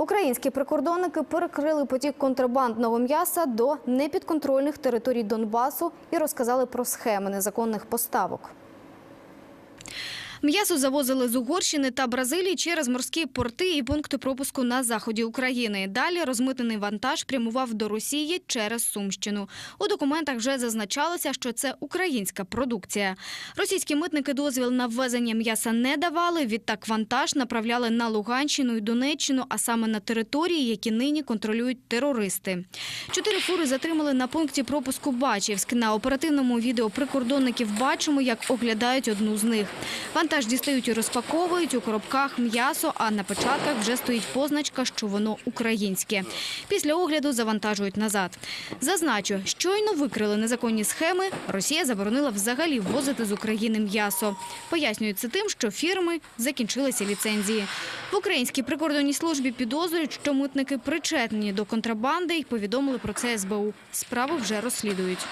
Українські прикордонники перекрили потік контрабандного м'яса до непідконтрольних територій Донбасу і розказали про схеми незаконних поставок. М'ясо завозили з Угорщини та Бразилії через морські порти і пункти пропуску на заході України. Далі розмитнений вантаж прямував до Росії через Сумщину. У документах вже зазначалося, що це українська продукція. Російські митники дозвіл на ввезення м'яса не давали. Відтак вантаж направляли на Луганщину і Донеччину, а саме на території, які нині контролюють терористи. Чотири фури затримали на пункті пропуску Бачівськ. На оперативному відео прикордонників бачимо, як оглядають одну з них. Вантаж дістають і розпаковують у коробках м'ясо, а на початках вже стоїть позначка, що воно українське. Після огляду завантажують назад. Зазначу, щойно викрили незаконні схеми, Росія заборонила взагалі ввозити з України м'ясо. Пояснюють це тим, що фірми закінчилися ліцензії. В українській прикордонній службі підозрюють, що митники причетні до контрабанди і повідомили про це СБУ. Справу вже розслідують.